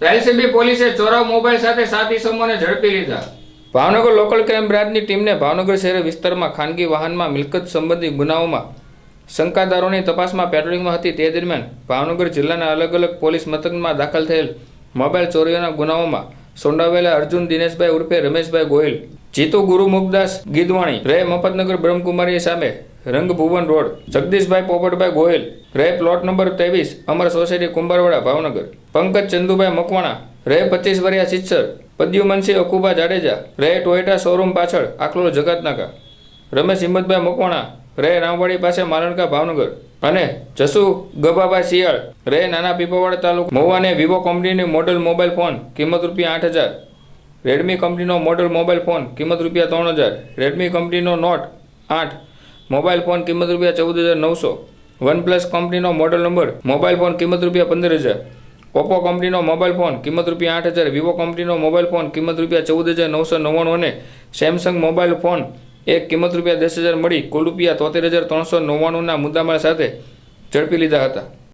LCB પોલીસે ચોરાવ mobile સાથે સાત ઇસમોને ઝડપી લીધા. ભાવનગર લોકલ ક્રાઇમ બ્રાન્ચની ટીમને ભાવનગર શહેર વિસ્તારમાં ખાનગી વાહનમાં મિલકત સંબંધી ગુનાઓમાં શંકાદારોની તપાસમાં પેટ્રોલિંગમાં હતી. તે દરમિયાન ભાવનગર જિલ્લાના અલગ અલગ પોલીસ મથકમાં દાખલ થયેલ મોબાઈલ ચોરીઓના ગુનાઓમાં સોંડાવેલા અર્જુન, દિનેશભાઈ ઉર્ફે રમેશભાઈ ગોયલ જીતુ ગુરુ મુખદાસ ગીદવાણી રહે મફતનગર બ્રહ્મકુમારી સામે રંગભુવન રોડ, જગદીશભાઈ પોપટભાઈ ગોયલ રહે પ્લોટ નંબર ત્રેવીસ, અમર સોસાયટી કુંભારવાડા, ભાવનગર. પંકજ ચંદુભાઈ મકવાણા રહે પચીસ વરિયા સિત્સર પદ્યુમનસિંહ અકુબા જાડેજા રહે ટોયોટા શોરૂમ પાછળ આખલો જગતનાકા. રમેશ હિંમતભાઈ મકવાણા રહે રામવાડી પાસે, માલણકા, ભાવનગર. અને જસુ ગભાભાઈ શિયાળ રહે નાના પીપાવાડ તાલુકા મહુવાને વિવો કંપનીની મોડલ મોબાઈલ ફોન, કિંમત રૂપિયા આઠ હજાર. રેડમી કંપનીનો મોડલ મોબાઈલ ફોન, કિંમત રૂપિયા ત્રણ હજાર. રેડમી કંપનીનો નોટ આઠ. મોબાઈલ ફોન કિંમત રૂપિયા ચૌદ હજાર નવસો. વનપ્લસ કંપનીનો મોડલ નંબર, મોબાઈલ ફોન કિંમત રૂપિયા પંદર હજાર. ઓપ્પો કંપનીનો મોબાઈલ ફોન કિંમત રૂપિયા આઠ હજાર. વિવો કંપનીનો મોબાઈલ ફોન કિંમત રૂપિયા ચૌદ હજાર નવસો નવ્વાણું અને સેમસંગ મોબાઈલ ફોન એક કિંમત રૂપિયા દસ હજાર મળી કુલ રૂપિયા તોતેર હજાર ત્રણસો નવ્વાણુંના મુદ્દામાળ સાથે ઝડપી લીધા હતા.